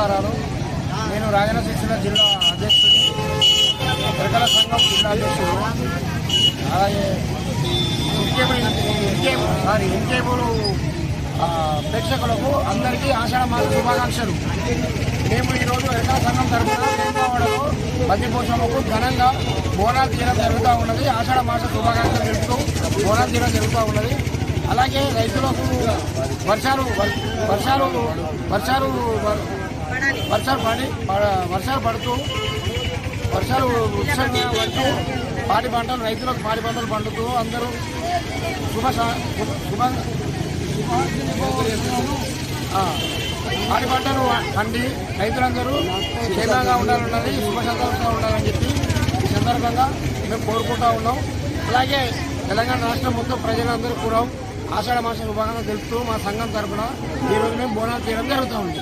నమస్కారాలు నేను రాజన్న శిక్షణ జిల్లా అధ్యక్షుడిని ప్రజల సంఘం జిల్లా అధ్యక్షుడు. అలాగే ఇన్కేబుల్ ఇన్కేబుల్ సారీ ఇన్కేబుల్ ప్రేక్షకులకు అందరికీ ఆషాఢ మాస శుభాకాంక్షలు. మేము ఈరోజు ఎన్నో సంఘం తరఫున వేములవాడలో బందిపోషమ్మకు ఘనంగా బోనాలు తీయడం జరుగుతూ ఉన్నది. ఆషాఢ మాస శుభాకాంక్షలు తెలుపుతూ బోనాలు తీయడం జరుగుతూ ఉన్నది. అలాగే రైతులకు వర్షాలు వర్షాలు వర్షాలు వర్షాలు పడి వర్షాలు పడుతూ వర్షాలు ఉత్సవంగా పడుతూ పాడి పంటలు రైతులకు పాడి పంటలు పండుతూ అందరూ శుభ శుభ శుభ పాడి పంటలు పండి రైతులందరూ క్షేమంగా ఉండాలన్నది శుభ సంతోషంగా ఉండాలని చెప్పి ఈ సందర్భంగా మేము కోరుకుంటూ ఉన్నాం. అలాగే తెలంగాణ రాష్ట్రం మొత్తం ప్రజలందరూ కూడా ఆషాఢ మాసం శుభాకాంక్షలు తెలుపుతూ మా సంఘం తరఫున ఈరోజు మేము బోనాలు తీయడం జరుగుతూ ఉంది.